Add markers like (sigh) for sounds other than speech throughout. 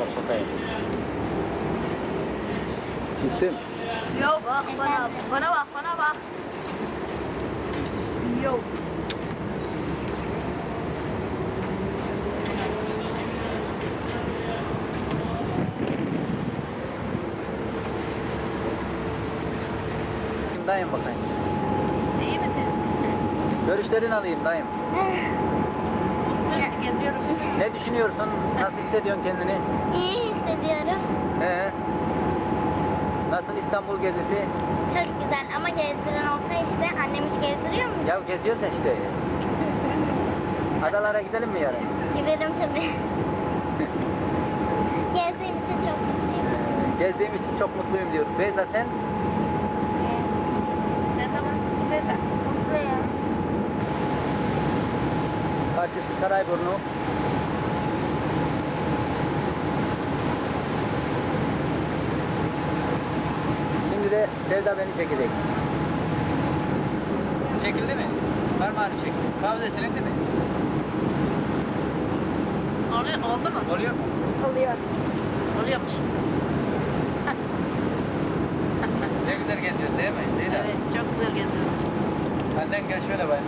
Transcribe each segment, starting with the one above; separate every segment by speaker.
Speaker 1: Bakayım. İsim.
Speaker 2: Yok bak bana, bana bak, bana bak. Yok.
Speaker 1: Dayım bakayım.
Speaker 3: İyi misin?
Speaker 1: Görüşlerini alayım dayım. (laughs)
Speaker 3: Geziyorum.
Speaker 1: Ne düşünüyorsun? Nasıl hissediyorsun kendini?
Speaker 2: İyi hissediyorum.
Speaker 1: He? Nasıl İstanbul gezisi?
Speaker 2: Çok güzel ama gezdiren olsa işte annem hiç gezdiriyor mu?
Speaker 1: Ya geziyoruz ya işte. (laughs) Adalara gidelim mi yarın?
Speaker 2: Gidelim tabii. (laughs) Gezdiğim için çok mutluyum.
Speaker 1: Gezdiğim için çok mutluyum diyor. Beyza? Sen
Speaker 3: de mutlusun Beyza.
Speaker 2: Mutluyum.
Speaker 1: Karşısı Sarayburnu. Şimdi de Sevda beni çekecek. Çekildi mi? Parmağını çek. Kahve silindi mi?
Speaker 3: Oluyor, oldu mu?
Speaker 1: Oluyor mu?
Speaker 2: Oluyor.
Speaker 3: Oluyormuş.
Speaker 1: Ne güzel geziyoruz değil mi? Değil
Speaker 3: Evet, çok güzel geziyoruz.
Speaker 1: Benden gel şöyle bayım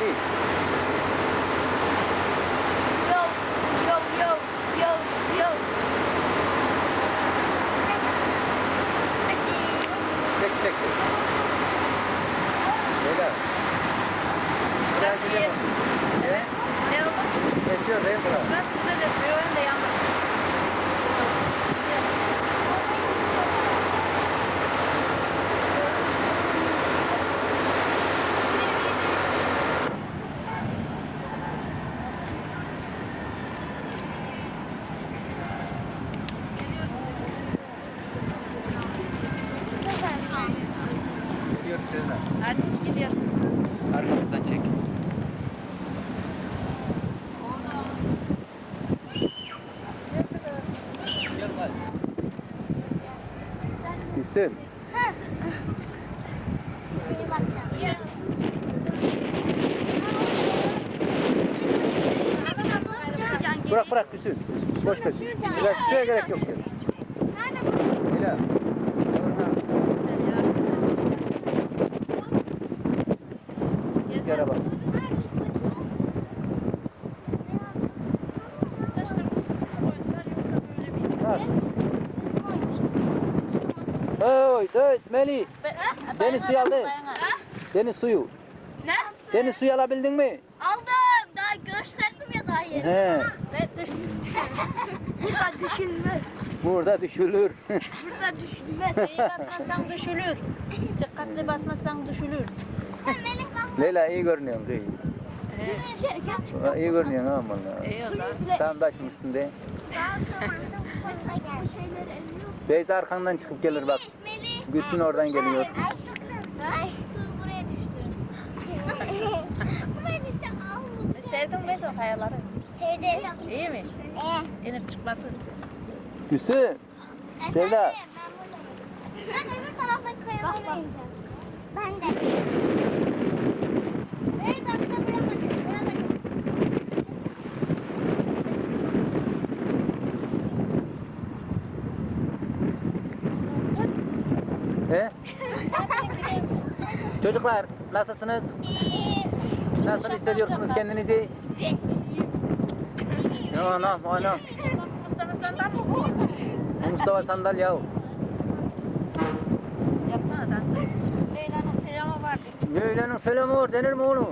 Speaker 1: Mali. Sevda.
Speaker 3: Hadi gidiyoruz.
Speaker 1: Arkamızdan çek. Gülsüm. Bırak bırak Gülsüm. Boş ver. Şuraya gerek yok. Gel. Gel bak. Oy, oy, Meli. Deniz suyu aldı. Deniz suyu.
Speaker 2: Ne?
Speaker 1: Deniz suyu alabildin mi?
Speaker 2: Aldım. Daha gösterdim ya daha yeri.
Speaker 1: He.
Speaker 3: Ve düş... (laughs)
Speaker 2: Burada düşünmez.
Speaker 1: Burada düşülür.
Speaker 2: Burada düşünmez. (laughs)
Speaker 3: İyi basmazsan düşülür. Dikkatli basmazsan düşülür.
Speaker 2: Melih bak.
Speaker 1: Leyla iyi görünüyorsun. iyi.
Speaker 2: Şey, gerçekten.
Speaker 1: İyi görünüyorsun ha vallahi.
Speaker 3: İyi o da.
Speaker 1: Tam taşın üstünde.
Speaker 2: Daha sonra bu şeyleri eliyor.
Speaker 1: Beyza arkandan çıkıp gelir bak. Gülsün oradan geliyor.
Speaker 2: Ay çok güzel. Ay su buraya düştü. (laughs) buraya düştü.
Speaker 3: Sevdin mi sen kayaları?
Speaker 2: Sevdim.
Speaker 3: İyi mi?
Speaker 2: Ee,
Speaker 3: İnip çıkması.
Speaker 2: Efendim,
Speaker 1: Sevda.
Speaker 2: Ben öbür taraftaki kayalara ineceğim. Ben de.
Speaker 1: Çocuklar nasılsınız? Nasıl hissediyorsunuz kendinizi? Anam anam.
Speaker 3: sandal çekeyim.
Speaker 1: Mustafa sandal ya.
Speaker 3: Yapsana dansı. Leyla'nın selamı vardı.
Speaker 1: Leylan'ın selamı var denir mi oğlum?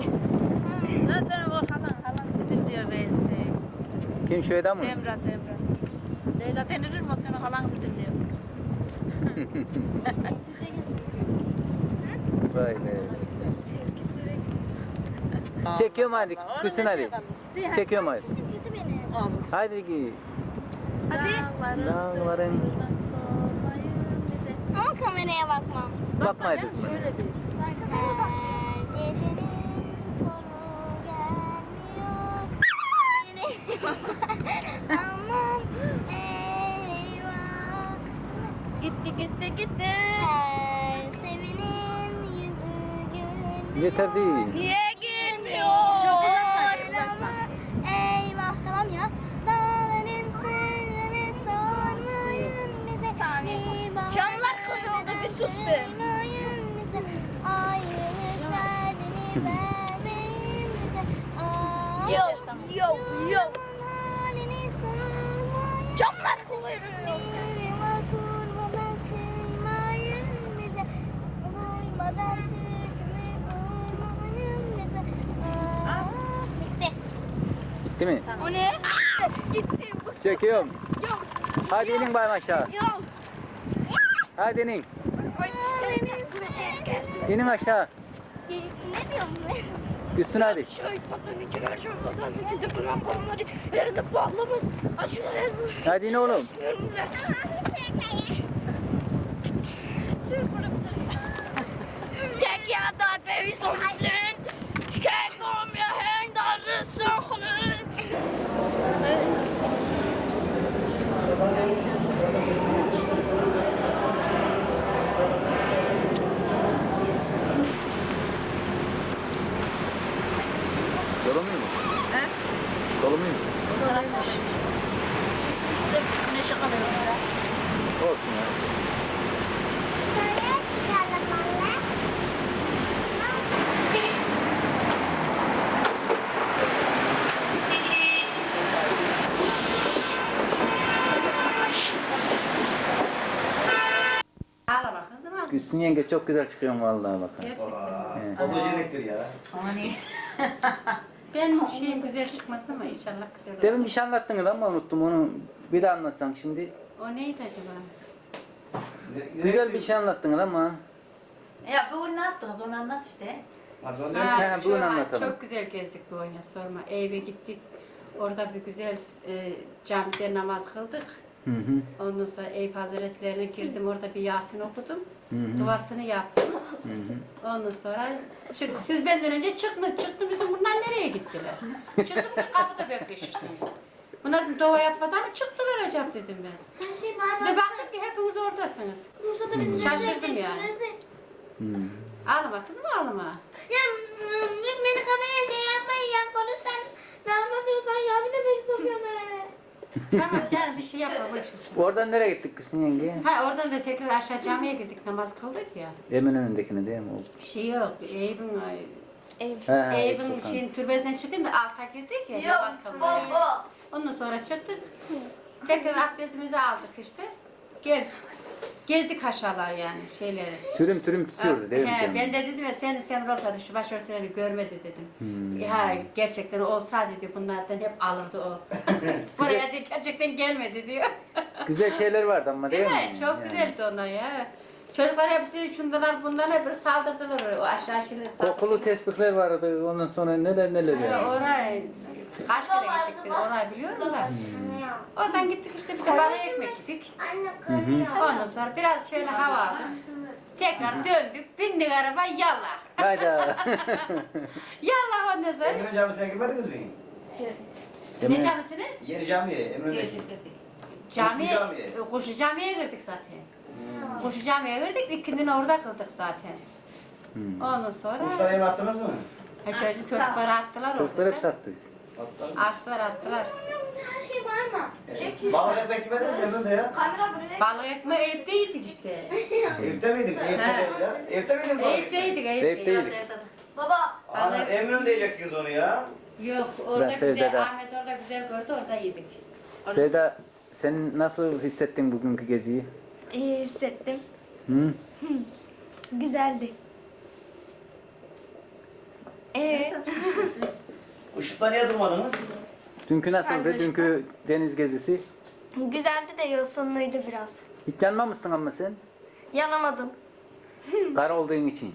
Speaker 3: Lan sana bu halan halan dedim diyor benzi.
Speaker 1: Kim şöyle mi?
Speaker 3: Semra Semra. Leyla denilir mi o sana halan dedim diyor. (laughs)
Speaker 1: Be. Çekiyorum hadi. Kuşsun hadi. Çekiyorum hadi.
Speaker 2: Sesim kötü benim.
Speaker 3: Olur.
Speaker 1: Hadi ki.
Speaker 2: Hadi.
Speaker 1: Dağların-
Speaker 2: Ama kameraya bakmam.
Speaker 1: Bakma hadi.
Speaker 3: Şöyle değil.
Speaker 1: Yeter değil.
Speaker 2: Niye gülmüyor?
Speaker 3: Çok uzaklar, uzaklar.
Speaker 2: Eyvah tamam ya. Dağların sırrını sormayın bize. Bir bahar
Speaker 4: Çamlar kırıldı, bir sus be.
Speaker 2: Ayrılık derdini vermeyin bize.
Speaker 4: Yok, yok, yok. Camlar kırıldı.
Speaker 2: Bitti
Speaker 1: mi?
Speaker 4: O ne? Gitti bu.
Speaker 1: Çekiyorum.
Speaker 4: Yok,
Speaker 1: Hadi inin bayım aşağı.
Speaker 4: yok.
Speaker 1: Hadi inin. İnin aşağı.
Speaker 2: Ne diyorum ben?
Speaker 1: Üstüne hadi.
Speaker 4: Şöyle patlanın içine, şöyle patlanın içinde bırak onları. Yerinde bağlamaz. Acılar.
Speaker 1: Hadi in oğlum. (laughs)
Speaker 4: Tek ya darbe üstün. Kek
Speaker 1: Dolu muyum?
Speaker 3: He?
Speaker 1: Muyum?
Speaker 3: O tarafmış. Dur güneşe kalıyor.
Speaker 1: Olsun ya.
Speaker 3: Bakın zaman.
Speaker 1: Gülsün yenge çok güzel çıkıyorsun vallahi bakın.
Speaker 3: Gerçekten.
Speaker 1: Evet.
Speaker 5: Fotojeniktir ya.
Speaker 3: Hani. (laughs)
Speaker 6: Benim şeyim güzel çıkmasın ama inşallah güzel olur.
Speaker 1: Demin bir şey anlattın ama unuttum onu. Bir daha anlatsan şimdi.
Speaker 6: O neydi acaba?
Speaker 1: Güzel bir şey anlattın ama.
Speaker 3: Ya bugün ne yaptınız onu anlat işte.
Speaker 6: Ha, çok,
Speaker 1: bugün anlatalım.
Speaker 6: çok güzel gezdik bu oyuna sorma. Eve gittik. Orada bir güzel e, camide namaz kıldık.
Speaker 1: Hı hı.
Speaker 6: Ondan sonra Eyüp Hazretlerine girdim. Orada bir Yasin okudum.
Speaker 1: Hı hı.
Speaker 6: Duasını yaptım.
Speaker 1: Hı hı.
Speaker 6: Ondan sonra çık, siz benden önce çıkmış, çıktım dedim bunlar nereye gittiler? Çıktım ki kapıda bekleşirsiniz. Bunlar dua yapmadan mı çıktılar acaba dedim ben.
Speaker 2: Her şey var
Speaker 6: de baktım ki hepiniz oradasınız.
Speaker 2: Bursa'da bizi
Speaker 6: Şaşırdım yani.
Speaker 1: Hı.
Speaker 6: Ağlama kızım ağlama.
Speaker 2: Ya lütfen kameraya şey yapmayın ya konuşsan ne anlatıyorsan ya bir de beni sokuyorlar eve.
Speaker 6: Tamam canım bir şey yapma boş ver.
Speaker 1: Oradan nereye gittik Gülsün yenge?
Speaker 6: Ha oradan da tekrar aşağı camiye girdik namaz kıldık ya.
Speaker 1: Emin önündekini değil mi? O-
Speaker 6: Şey yok Eyüp'ün
Speaker 1: He, he,
Speaker 6: Eyüp'ün
Speaker 1: Sultan.
Speaker 6: şeyin türbesinden çıkın da alta girdik ya namaz kılmaya.
Speaker 4: Baba.
Speaker 6: Ondan sonra çıktık. Tekrar abdestimizi aldık işte. Gel. Gezdik aşağılar yani şeyleri.
Speaker 1: Türüm türüm tutuyordu değil mi?
Speaker 6: He,
Speaker 1: canım?
Speaker 6: ben de dedim ya sen sen olsaydı şu başörtüleri görmedi dedim.
Speaker 1: Hmm.
Speaker 6: Ha, gerçekten olsaydı diyor bunlardan hep alırdı o. (laughs) Buraya diyor, gerçekten gelmedi diyor.
Speaker 1: Güzel şeyler vardı ama değil,
Speaker 6: Değil mi? Çok
Speaker 1: Yani.
Speaker 6: güzeldi onlar ya. Çocuklar hepsi şundalar bunlar hep saldırdılar o aşağı şimdi saldırdılar.
Speaker 1: Kokulu tespihler vardı ondan sonra neler neler
Speaker 6: Ha,
Speaker 1: yani.
Speaker 6: Oraya kaç kere gittik dedi, orayı biliyor musun? Oradan gittik işte bir de bana ekmek yedik. Ondan sonra biraz şöyle hava aldık. Tekrar döndük, bindik araba yallah.
Speaker 1: Hayda. (laughs)
Speaker 6: Yallah ondan sonra.
Speaker 5: Eminönü Camisi'ne girmediniz mi?
Speaker 6: Ne camisine?
Speaker 5: Yeni camiye, Eminönü'ndeki.
Speaker 3: Girdik girdik.
Speaker 6: Camiye,
Speaker 5: Koşu camiye.
Speaker 6: koşu camiye girdik zaten. Koşu camiye girdik, ikindini orada kıldık zaten.
Speaker 1: Hmm.
Speaker 6: Ondan sonra
Speaker 5: Kuşlara yem attınız mı?
Speaker 6: ha, çocuk çocukları attılar
Speaker 1: Çocuklar hep
Speaker 6: orada.
Speaker 1: sattık.
Speaker 5: Attılar.
Speaker 6: Attılar
Speaker 2: her şey var mı?
Speaker 5: Ee, Balık ekmek yemediniz mi Eminönü'nde ya?
Speaker 4: Kamera buraya.
Speaker 6: Balık ekmeği Eyüp'te yedik işte. (laughs)
Speaker 5: Eyüp'te miydik?
Speaker 6: He.
Speaker 5: değil ya. Eyüp'te miydiniz balık ekmeği?
Speaker 6: yedik.
Speaker 4: Baba.
Speaker 5: Ana, Eminönü diyecektiniz onu ya.
Speaker 6: Yok, orada
Speaker 1: Sevda'da.
Speaker 6: güzel, Ahmet orada güzel gördü, orada yedik.
Speaker 1: Sevda, sen nasıl hissettin bugünkü geziyi?
Speaker 7: İyi hissettim.
Speaker 1: Hı?
Speaker 7: Güzeldi. Ee,
Speaker 5: Işıkta niye durmadınız?
Speaker 1: Dünkü nasıldı? Dünkü deniz gezisi?
Speaker 7: güzeldi de yosunluydu biraz.
Speaker 1: Hiç yanmamışsın ama sen.
Speaker 7: Yanamadım.
Speaker 1: Kar olduğun için.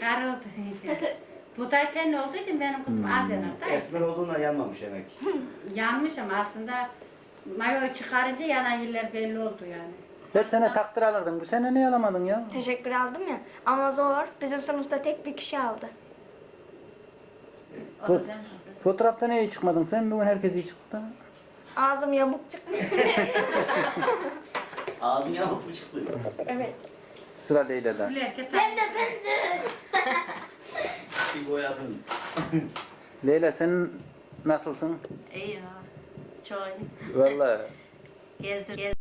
Speaker 6: Kar tenli olduğu için benim kızım az yanar. da.
Speaker 5: Esmer olduğundan yanmamış demek.
Speaker 6: Yanmış ama aslında mayoyu çıkarınca yanan yerler belli oldu yani.
Speaker 1: Her sene takdir alırdın. Bu sene niye alamadın ya?
Speaker 7: Teşekkür aldım ya. Ama zor. Bizim sınıfta tek bir kişi aldı.
Speaker 3: O da sen.
Speaker 1: fotoğrafta iyi çıkmadın sen? Bugün herkes iyi çıktı.
Speaker 7: Ağzım yamuk çıktı. (laughs)
Speaker 5: Ağzın yamuk mu çıktı?
Speaker 7: evet.
Speaker 1: Sıra Leyla'da.
Speaker 6: Gülerken
Speaker 7: Ben de ben de. (laughs)
Speaker 5: Bir boyasın. (laughs)
Speaker 1: Leyla sen nasılsın?
Speaker 3: İyi ya. Çok iyi.
Speaker 1: Vallahi (laughs)
Speaker 3: Gezdir, gezdir.